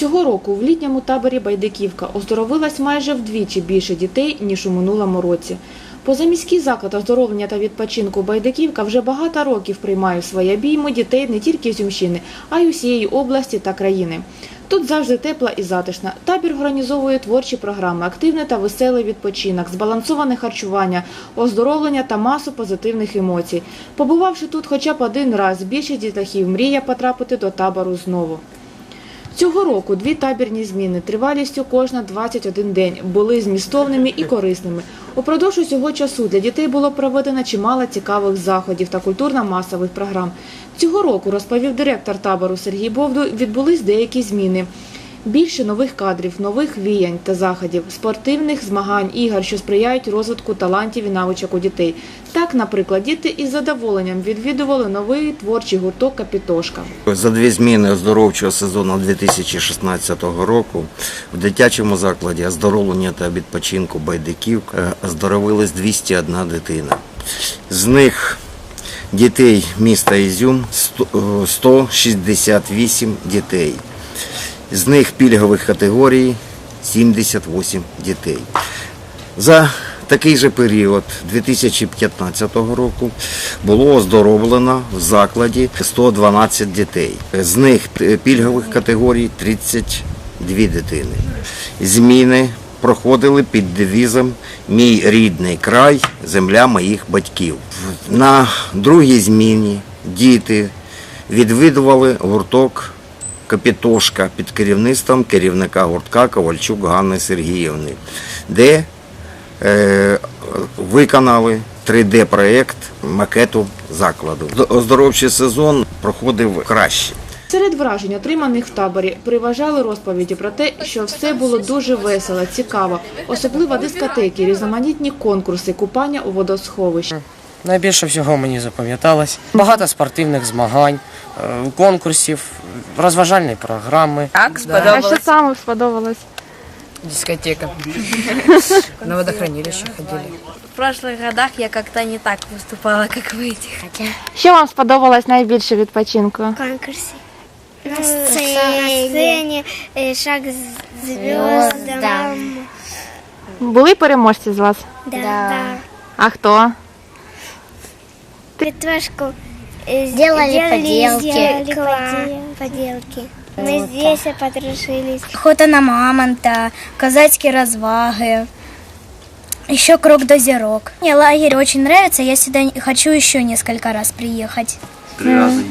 Цього року в літньому таборі Байдиківка оздоровилась майже вдвічі більше дітей, ніж у минулому році. Позаміський заклад оздоровлення та відпочинку Байдиківка вже багато років приймає в своє обійми дітей не тільки з Юмщини, а й усієї області та країни. Тут завжди тепла і затишна. Табір організовує творчі програми, активний та веселий відпочинок, збалансоване харчування, оздоровлення та масу позитивних емоцій. Побувавши тут хоча б один раз, більшість дітлахів мріє потрапити до табору знову. Цього року дві табірні зміни тривалістю кожна 21 день були змістовними і корисними. Упродовж усього часу для дітей було проведено чимало цікавих заходів та культурно-масових програм. Цього року, розповів директор табору Сергій Бовду, відбулись деякі зміни. Більше нових кадрів, нових віянь та заходів, спортивних змагань, ігор, що сприяють розвитку талантів і навичок у дітей. Так, наприклад, діти із задоволенням відвідували новий творчий гурток Капітошка. За дві зміни оздоровчого сезону 2016 року в дитячому закладі оздоровлення та відпочинку байдиків е, оздоровилось 201 дитина. З них дітей міста Ізюм сто- е, 168 дітей. З них пільгових категорій 78 дітей. За такий же період 2015 року було оздоровлено в закладі 112 дітей. З них пільгових категорій 32 дитини. Зміни проходили під девізом Мій рідний край, земля моїх батьків. На другій зміні діти відвідували гурток Капітошка під керівництвом керівника гуртка Ковальчук Ганни Сергіївни, де е, виконали 3D-проєкт макету закладу. Оздоровчий сезон проходив краще. Серед вражень, отриманих в таборі, приважали розповіді про те, що все було дуже весело, цікаво, особливо дискотеки, різноманітні конкурси, купання у водосховищі. Найбільше всього мені запам'яталось багато спортивних змагань, конкурсів, розважальні програми. Так, сподобалось. саме сподобалось? Дискотека. На водохранилище ходили. В прошлых годах я как-то не так выступала, как в этих. Що вам сподобалось найбільше відпочинку? конкурсе. На сцене, э, шаг к звездам. Були переможці з вас? Да. да. А хто? Петрушку э, Делали поделки. сделали поделки. поделки. Мы здесь подружились. Охота на мамонта, казацкие разваги, еще круг дозерок. Мне лагерь очень нравится, я сюда хочу еще несколько раз приехать. три раза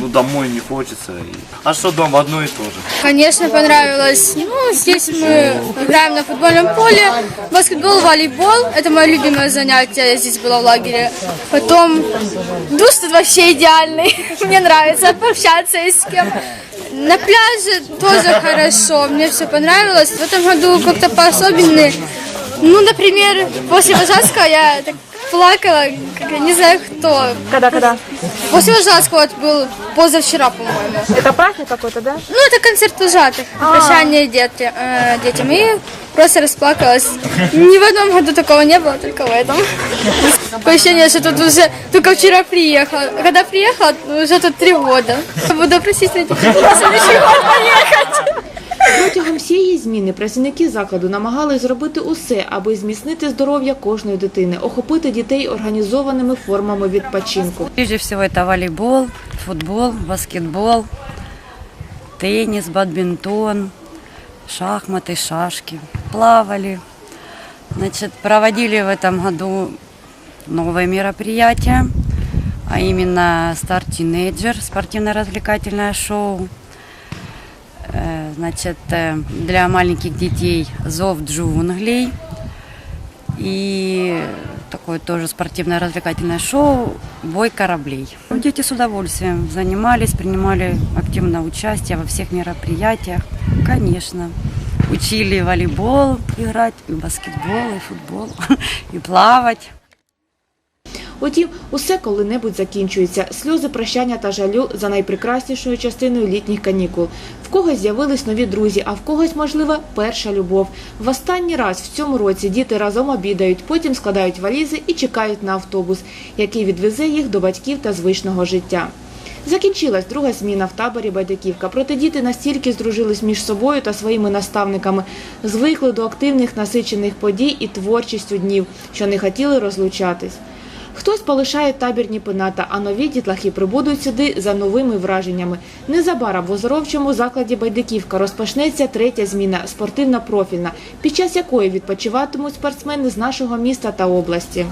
Ну, домой не хочется. и- А что дома одно и то же? Конечно, понравилось. Ну, здесь мы играем на футбольном поле. Баскетбол, волейбол. Это мое любимое занятие. Я здесь была в лагере. Потом душ тут вообще идеальный. Мне нравится пообщаться и с кем. На пляже тоже хорошо. Мне все понравилось. В этом году как-то по-особеннее. Ну, например, после Вожатского я так плакала, как я не знаю кто. Когда, когда? После Вожатского вот был позавчера, по-моему. Это праздник какой-то, да? Ну, это концерт вожатых, прощание дети, э, детям. И просто расплакалась. Ни в одном году такого не было, только в этом. Такое ощущение, что тут уже только вчера приехала. Когда приехала, уже тут три года. Буду просить на следующий год поехать. Протягом всієї зміни працівники закладу намагались зробити усе, аби зміцнити здоров'я кожної дитини, охопити дітей організованими формами відпочинку. Прежде всего это волейбол, футбол, баскетбол, теннис, бадминтон, шахматы, шашки. Плавали. Значит, проводили в этом году новое мероприятие, а именно «Старт Тинейджер», спортивно-развлекательное шоу. Э, Значит, э, для маленьких детей «Зов джунглей». И такое тоже спортивно-развлекательное шоу «Бой кораблей». Дети с удовольствием занимались, принимали активное участие во всех мероприятиях. Конечно. Учили волейбол играть, и баскетбол, и футбол, и плавать. Утім, усе коли-небудь закінчується. Сльози прощання та жалю за найпрекраснішою частиною літніх канікул. В когось з'явились нові друзі, а в когось, можливо, перша любов. В останній раз в цьому році діти разом обідають, потім складають валізи і чекають на автобус, який відвезе їх до батьків та звичного життя. Закінчилась друга зміна в таборі Байдиківка. Проте діти настільки здружились між собою та своїми наставниками, звикли до активних насичених подій і творчістю днів, що не хотіли розлучатись. Хтось полишає табірні пената, а нові дітлахи прибудуть сюди за новими враженнями. Незабаром в оздоровчому закладі Байдиківка розпочнеться третя зміна спортивна профільна, під час якої відпочиватимуть спортсмени з нашого міста та області.